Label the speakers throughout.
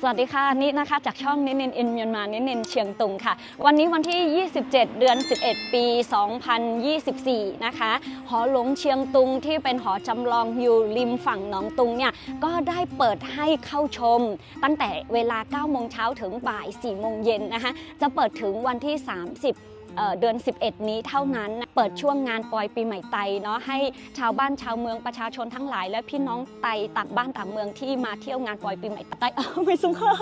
Speaker 1: สวัสดีค่ะนี่นะคะจากช่องนินินอินเมียนมานินินเชียงตุงค่ะ วันนี้วันที่ 27 เดือน 11 ปี 2024 นะคะหอหลงเชียงตุงที่เป็นหอจำลองอยู่ริมฝั่งหนองตุงเนี่ยก็ได้เปิดให้เข้าชม ตั้งแต่เวลา 9 โมงเช้าถึงบ่าย 4 โมงเย็นนะคะจะเปิดถึงวันที่ 30 เอ่อเดือน 11 นี้เท่านั้น เปิดช่วงงานปลอยปีใหม่ไตเนาะให้ชาวบ้านชาวเมืองประชาชนทั้งหลาย และพี่น้องไตต่างบ้านต่างเมืองที่มาเที่ยวงานปลอยปีใหม่ไตไม่สุขค่ะ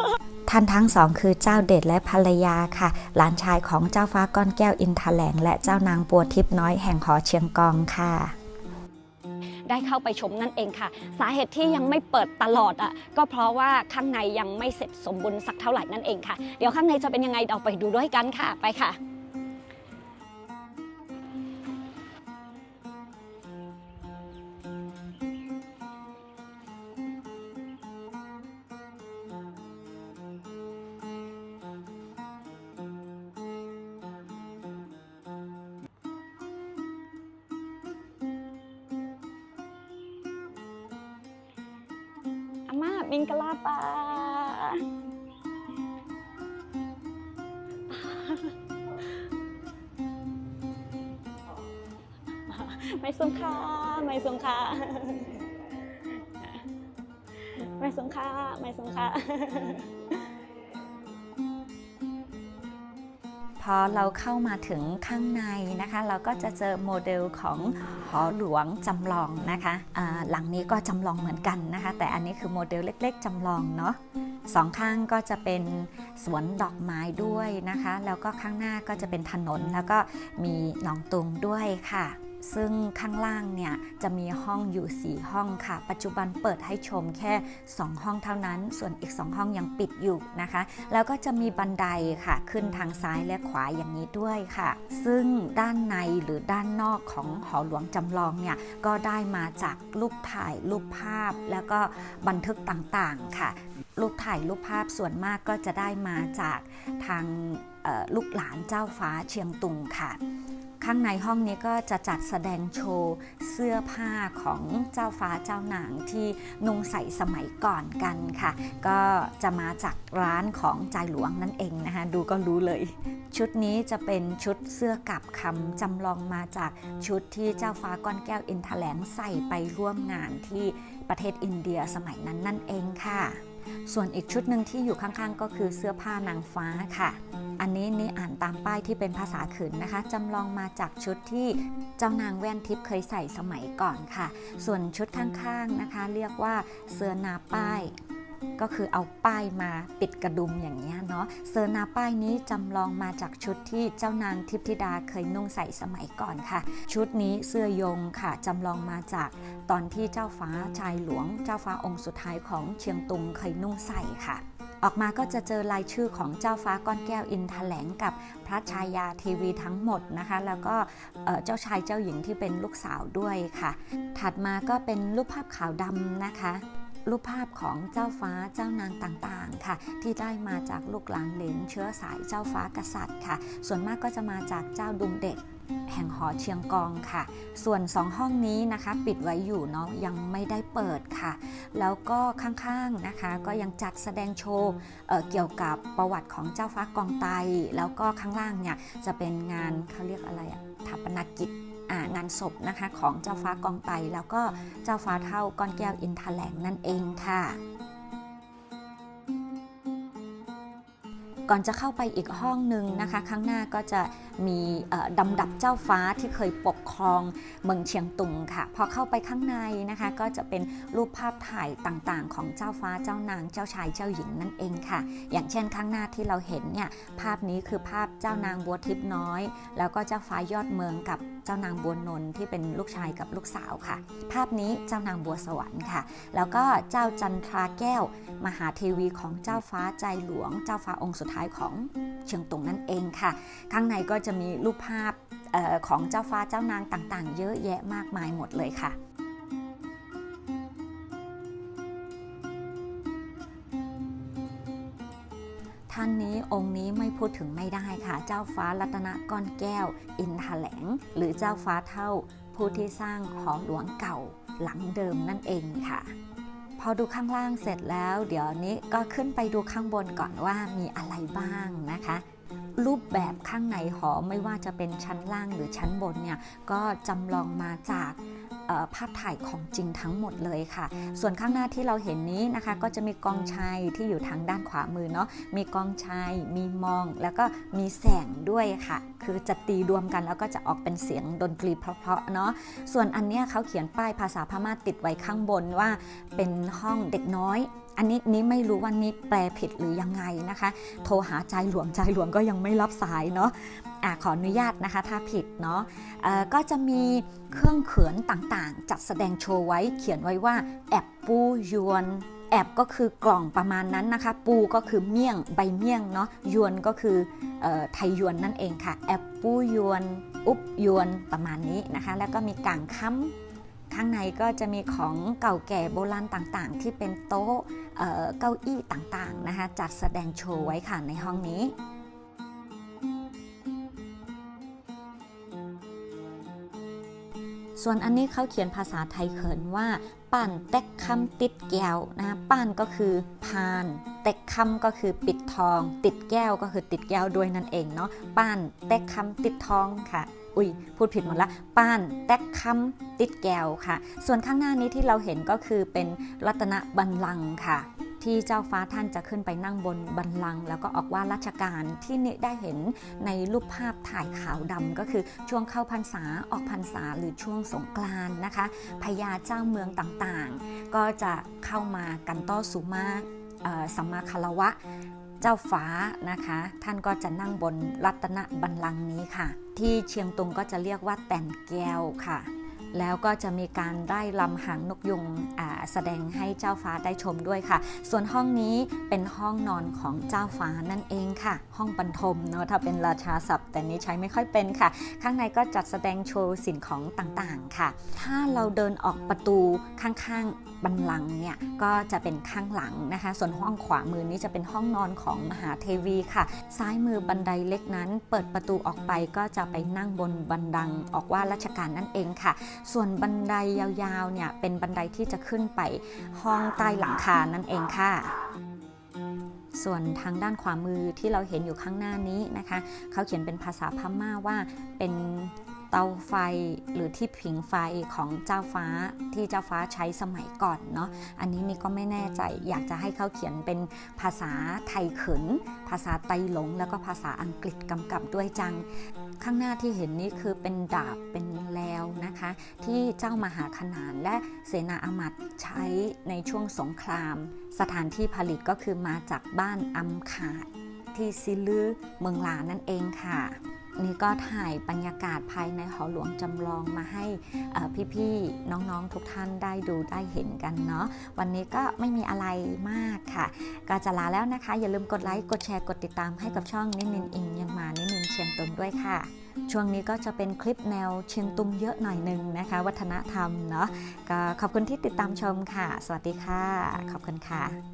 Speaker 2: ท่านทั้งสองคือเจ้าเด็ดและภรรยาค่ะ หลานชายของเจ้าฟ้าก้อนแก้วอินทแหลง และเจ้านางบัวทิพย์น้อยแห่งหอเชียงกองค่ะ
Speaker 1: ได้เข้าไปชมนั่นเองค่ะ สาเหตุที่ยังไม่เปิดตลอดอะก็เพราะว่าข้างในยังไม่เสร็จสมบูรณ์สักเท่าไหร่นั่นเองค่ะ เดี๋ยวข้างในจะเป็นยังไงเราไปดูด้วยกันค่ะไปค่ะ อาม่ามิงกะล
Speaker 2: พอเราเข้ามาถึงข้างในนะคะ เราก็จะเจอโมเดลของหอหลวงจำลองนะคะหลังนี้ก็จำลองเหมือนกันนะคะ แต่อันนี้คือโมเดลเล็ก ๆจำลองเนาะสองข้างก็จะเป็นสวนดอกไม้ด้วยนะคะ แล้วก็ข้างหน้าก็จะเป็นถนนแล้วก็มีหนองตุงด้วยค่ะ ซึ่งข้างล่างเนี่ยจะมีห้องอยู่ 4 ห้องค่ะ ปัจจุบันเปิดให้ชมแค่ 2 ห้องเท่านั้น ส่วนอีก 2 ห้องยังปิดอยู่นะคะ แล้วก็จะมีบันไดค่ะขึ้นทางซ้ายและขวาอย่างนี้ด้วยค่ะ ซึ่งด้านในหรือด้านนอกของหอหลวงจำลองเนี่ยก็ได้มาจากรูปถ่ายรูปภาพ แล้วก็บันทึกต่างๆค่ะรูปถ่ายรูปภาพส่วนมากก็จะได้มาจากทางลูกหลานเจ้าฟ้าเชียงตุงค่ะ ข้างในห้องนี้ก็จะจัดแสดงโชว์เสื้อผ้าของเจ้าฟ้าเจ้านางที่นุ่งใส่สมัยก่อนกันค่ะ ก็จะมาจากร้านของใจหลวงนั่นเองนะคะดูก็รู้เลย ชุดนี้จะเป็นชุดเสื้อกับคำจำลองมาจากชุดที่เจ้าฟ้าก้อนแก้วอินทแถลงใส่ไปร่วมงานที่ประเทศอินเดียสมัยนั้นนั่นเองค่ะ ส่วนอีกชุดหนึ่งที่อยู่ข้างๆ ก็คือเสื้อผ้านางฟ้าค่ะ อันนี้นี่อ่านตามป้ายที่เป็นภาษาขืนนะคะจำลองมาจากชุดที่เจ้านางแว่นทิพย์เคยใส่สมัยก่อนค่ะ ส่วนชุดข้างๆนะคะ เรียกว่าเสื้อนาป้ายก็คือเอาป้ายมาปิดกระดุมอย่างนี้ยเนาะเซอร์นาป้ายนี้จำลองมาจากชุดที่เจ้านางทิพธิดาเคยนุ่งใส่สมัยก่อนค่ะ ชุดนี้เสื้อยงค่ะจำลองมาจากตอนที่เจ้าฟ้าชายหลวง เจ้าฟ้าองค์สุดท้ายของเชียงตุงเคยนุ่งใส่ค่ะ ออกมาก็จะเจอรายชื่อของเจ้าฟ้าก้อนแก้วอินแถลงกับพระชายาทีวีทั้งหมดนะคะ แล้วก็เอ่อเจ้าชายเจ้าหญิงที่เป็นลูกสาวด้วยค่ะ ถัดมาก็เป็นรูปภาพขาวดำนะคะรูปภาพของเจ้าฟ้าเจ้านางต่างๆค่ะ ที่ได้มาจากลูกหลานเหลนเชื้อสายเจ้าฟ้ากษัตริย์ค่ะ ส่วนมากก็จะมาจากเจ้าดุงเด็กแห่งหอเชียงกองค่ะ ส่วนสองห้องนี้นะคะ ปิดไว้อยู่เนาะยังไม่ได้เปิดค่ะ แล้วก็ข้างๆนะคะก็ยังจัดแสดงโชว์เอ่อเกี่ยวกับประวัติของเจ้าฟ้ากองไต แล้วก็ข้างล่างเนี่ยจะเป็นงานเขาเรียกอะไรอะถาปนกิจอ่างานศพนะคะของเจ้าฟ้ากองไต แล้วก็เจ้าฟ้าเท่าก้อนแก้วอินทแหลงนั่นเองค่ะ ก่อนจะเข้าไปอีกห้องหนึ่งนะคะ ข้างหน้าก็จะมีเอ่อดำดับเจ้าฟ้าที่เคยปกครองเมืองเชียงตุงค่ะ พอเข้าไปข้างในนะคะ ก็จะเป็นรูปภาพถ่ายต่างๆ ของเจ้าฟ้าเจ้านางเจ้าชายเจ้าหญิงนั่นเองค่ะ อย่างเช่นข้างหน้าที่เราเห็นเนี่ยภาพนี้คือภาพเจ้านางบัวทิพย์น้อย แล้วก็เจ้าฟ้ายอดเมืองกับเจ้านางบัวนนท์ที่เป็นลูกชายกับลูกสาวค่ะ ภาพนี้เจ้านางบัวสวรรค์ค่ะ แล้วก็เจ้าจันทราแก้ว มหาเทวีของเจ้าฟ้าใจหลวง เจ้าฟ้าองค์สุดท้ายของเชียงตุงนั่นเองค่ะ ข้างในก็จะมีรูปภาพออของเจ้าฟ้าเจ้านางต่างๆ เยอะแยะมากมายหมดเลยค่ะท่านนี้องค์นี้ไม่พูดถึงไม่ได้ค่ะ เจ้าฟ้ารัตนก้อนแก้ว อินทแถลง หรือเจ้าฟ้าเท่าผู้ที่สร้างหอหลวงเก่าหลังเดิมนั่นเองค่ะ อดูข้างล่างเสร็จแล้ว เดี๋ยวนี้ก็ขึ้นไปดูข้างบนก่อนว่ามีอะไรบ้างนะคะ รูปแบบข้างในหอไม่ว่าจะเป็นชั้นล่างหรือชั้นบนเนี่ยก็จำลองมาจาก ภาพถ่ายของจริงทั้งหมดเลยค่ะ ส่วนข้างหน้าที่เราเห็นนี้นะคะ ก็จะมีกองชัยที่อยู่ทางด้านขวามือเนาะมีกองชัย มีมอง แล้วก็มีแสงด้วยค่ะ คือจะตีรวมกันแล้วก็จะออกเป็นเสียงดนตรีเพราะๆเนาะส่วนอันเนี้ยเขาเขียนป้ายภาษาพม่าติดไว้ข้างบนว่าเป็นห้องเด็กน้อย อันนี้นี้ไม่รู้ว่านี้แปลผิดหรือยังไงนะคะ โทรหาใจหลวงใจหลวงก็ยังไม่รับสายเนาะอะขออนุญาตนะคะถ้าผิดเนาะก็จะมีเครื่องเขินต่างๆ จัดแสดงโชว์ไว้เขียนไว้ว่าแอบปูยวนแอบก็คือกล่องประมาณนั้นนะคะ ปูก็คือเมี่ยงใบเมี่ยงเนาะยวนก็คือเออไทยยวนนั่นเองค่ะ แอบปูยวน อุบยวนประมาณนี้นะคะ แล้วก็มีกางค้ำ ข้างในก็จะมีของเก่าแก่โบราณต่างๆ ที่เป็นโต๊ะเเก้าอี้ต่างๆนะคะจัดแสดงโชว์ไว้ค่ะในห้องนี้ส่วนอันนี้เขาเขียนภาษาไทยเขินว่าป้านเต็กคำติดแก้วนะป้านก็คือพานเต็กคำก็คือปิดทอง ติดแก้วก็คือติดแก้วด้วยนั่นเองเนาะป้านเต็กคำติดทองค่ะ อุ้ยพูดผิดหมดละป้านเต็กคำติดแก้วค่ะ ส่วนข้างหน้านี้ที่เราเห็นก็คือเป็นรัตนบัลลังก์ค่ะที่เจ้าฟ้าท่านจะขึ้นไปนั่งบนบัลลังก์แล้วก็ออกว่าราชการที่นี่ได้เห็นในรูปภาพถ่ายขาวดำก็คือช่วงเข้าพรรษาออกพรรษาหรือช่วงสงกรานนะคะพญาเจ้าเมืองต่างๆ ก็จะเข้ามากันต้อสุมาสัมมาคารวะ เจ้าฟ้านะคะ ท่านก็จะนั่งบนรัตนบัลลังก์นี้ค่ะ ที่เชียงตุงก็จะเรียกว่าแต่นแก้วค่ะ แล้วก็จะมีการไล่ลำหางนกยุงแสดงให้เจ้าฟ้าได้ชมด้วยค่ะ ส่วนห้องนี้เป็นห้องนอนของเจ้าฟ้านั่นเองค่ะ ห้องบรรทมเนาะถ้าเป็นราชาศัพท์แต่นี้ใช้ไม่ค่อยเป็นค่ะ ข้างในก็จัดแสดงโชว์สิ่งของต่างๆค่ะ ถ้าเราเดินออกประตูข้างๆบันลังเนี่ยก็จะเป็นข้างหลังนะคะ ส่วนห้องขวามือนี้จะเป็นห้องนอนของมหาเทวีค่ะ ซ้ายมือบันไดเล็กนั้น เปิดประตูออกไปก็จะไปนั่งบนบันดังออกว่าราชการนั่นเองค่ะส่วนบันไดยาวๆเนี่ยเป็นบันไดที่จะขึ้นไปห้องใต้หลังคานั่นเองค่ะส่วนทางด้านขวามือที่เราเห็นอยู่ข้างหน้านี้นะคะ เขาเขียนเป็นภาษาพม่าว่าเป็นเตาไฟหรือที่ผิงไฟของเจ้าฟ้าที่เจ้าฟ้าใช้สมัยก่อนเนาะอันนี้นี่ก็ไม่แน่ใจอยากจะให้เขาเขียนเป็นภาษาไทยขินภาษาไตหลง แล้วก็ภาษาอังกฤษกำกับด้วยจัง ข้างหน้าที่เห็นนี้คือเป็นดาบเป็นแลวนะคะ ที่เจ้ามหาขนานและเสนาอามัดใช้ในช่วงสงคราม สถานที่ผลิตก็คือมาจากบ้านอำขาดที่ซิลือเมืองลานั่นเองค่ะ นี่ก็ถ่ายบรรยากาศภายในหอหลวงจำลองมาให้พี่ๆน้องๆทุกท่านได้ดูได้เห็นกันเนาะวันนี้ก็ไม่มีอะไรมากค่ะ ก็จะลาแล้วนะคะ อย่าลืมกดไลค์กดแชร์กดติดตามให้กับช่องนินนินอิงยังมานินนินเชียงตุงด้วยค่ะ ช่วงนี้ก็จะเป็นคลิปแนวเชียงตุงเยอะหน่อยหนึ่งนะคะ วัฒนธรรมเนาะก็ขอบคุณที่ติดตามชมค่ะ สวัสดีค่ะ ขอบคุณค่ะ